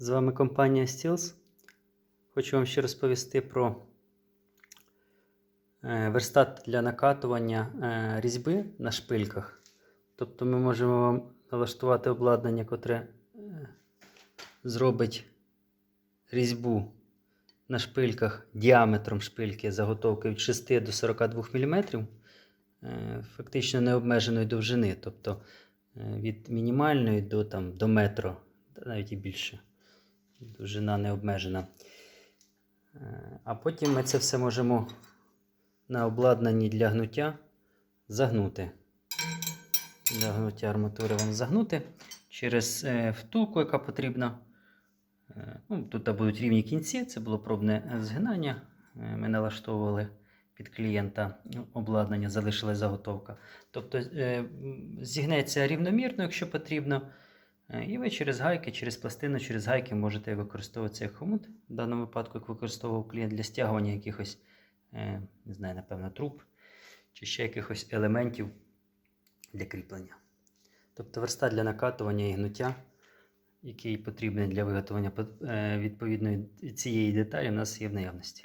З вами компанія Steels. Хочу вам ще розповісти про е, верстат для накатування е, різьби на шпильках. Тобто ми можемо вам налаштувати обладнання, котре е, зробить різьбу на шпильках діаметром шпильки заготовки від 6 до 42 мм, фактично необмеженої довжини, тобто від мінімальної до, там, до метро, навіть і більше. Довжина не обмежена. Е, А потім ми це все можемо на обладнанні для гнуття загнути. Для гнуття арматури вам загнути через е, втулку, яка потрібна. Е, Ну, тут будуть рівні кінці, це було пробне згинання. Ми налаштовували під клієнта обладнання, залишилась заготовка. Тобто зігнеться рівномірно, якщо потрібно. Е, І ви через гайки, через пластину, через гайки можете використовувати цей хомут. В даному випадку, як використовував клієнт для стягування якихось, е, не знаю, напевно, труб чи ще якихось елементів для кріплення. Тобто верста для накатування і гнуття, який потрібний для виготовлення е, відповідної цієї деталі, у нас є в наявності.